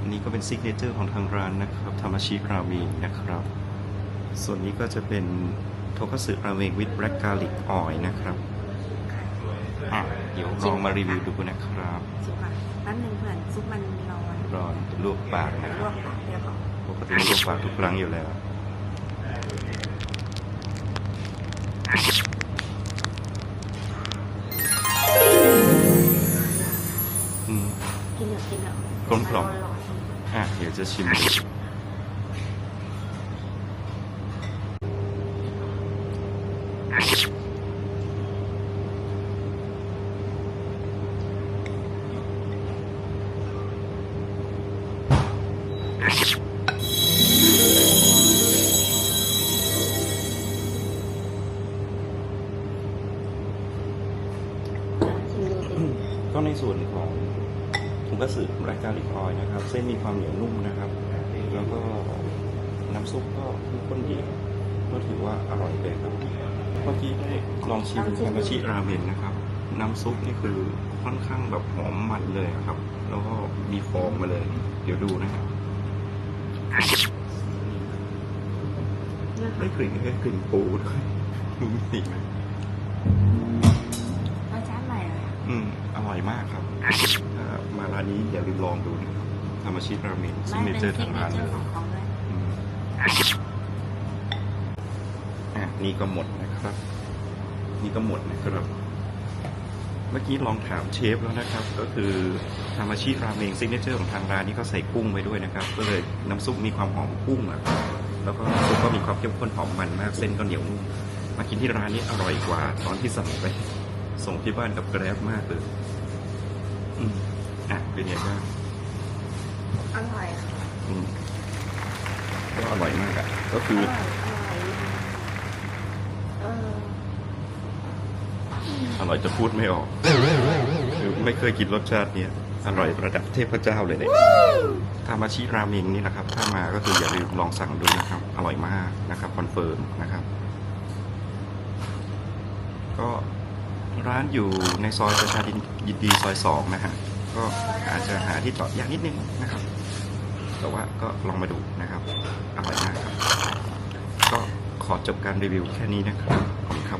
เป็นซิกเนเจอร์ของทางร้านนะครับทามาชิราเมงนะครับ ส่วนนี้ก็จะเป็นโทคัตสึราเมงวิดแบล็กกาลิกออยนะครับอะเดี๋ยวลองมารีวิวดูนะครับซุปอะแป๊บนึงเพื่อนซุปมันร้อนร้อนลวกปากนะคลรัวบกปากเดี๋ยวก่อนปกติลวกปากทุกครั้งอยู่แล้วอืมกินเถอะกินเถอะกลมกล่อมนร้อน อะเดี๋ยวจะชิมดูๆชิมดูสิก็ในส่วนของ ถุงกระสือแบล็กกาลิกออยนะครับ เส้นมีความเหนียวนุ่มนะครับ แล้วก็น้ำซุปก็ข้นดีก็ถือว่าอร่อยเลยครับ เมื่อกี้ได้ลองชิมทามาชิราเมนนะครับ น้ำซุปนี่คือค่อนข้างแบบหอมมันเลยอะครับ แล้วก็มีฟองมาเลย เดี๋ยวดูนะครับนะคะได้กลิ่นได้กลิ่นปูด้วยดูสินะรสชาติใหม่เลยอะอืมอ ร่อยมากครับถ้ามาร้านนี้อย่าลืมลองดูนะครับทามาชิราเมนซิไม่เนเป็นเจอร์ซิทากงเนร้านเจเลอยร์ของเขาเลย อืมอะนี่ก็หมดนะครับ นี่ก็หมดนะครับ เมื่อกี้ลองถามเชฟแล้วนะครับ ก็คือทามาชิราเมงซิกเนเจอร์ของทางร้านนี้ก็ใส่กุ้งไว้ด้วยนะครับ ก็เลยน้ำซุปมีความหอมกุ้งอะครับแล้วก็น้ำซุปก็มีความเข้มข้นหอมมันมาก เส้นก็เหนียวนุ่ม มากินที่ร้านนี้อร่อยกว่าตอนที่สั่งไป ส่งที่บ้านกับแกร็บมากเลย อืมอะเป็นไงบ้างอร่อยอะอืมก็อร่อยมากอะก็คืออร่อยอร่อยเอออร่อยจะพูดไม่ออกคือไม่เคยกินรสชาติเนี้ยอร่อยระดับเทพเจ้าเลยเนี่ยทามาชิราเมงนี่นะครับ ถ้ามาก็คืออย่าลืมลองสั่งดูนะครับ อร่อยมากนะครับคอนเฟิร์มนะครับ ก็ ร้านอยู่ในซอยประชาธินยินดีซอยสองนะฮะ ก็อาจจะหาที่จอดยากนิดนึงนะครับ แต่ว่าก็ลองมาดูนะครับอร่อยมากครับ ก็ขอจบการรีวิวแค่นี้นะครับ ขอบคุณครับ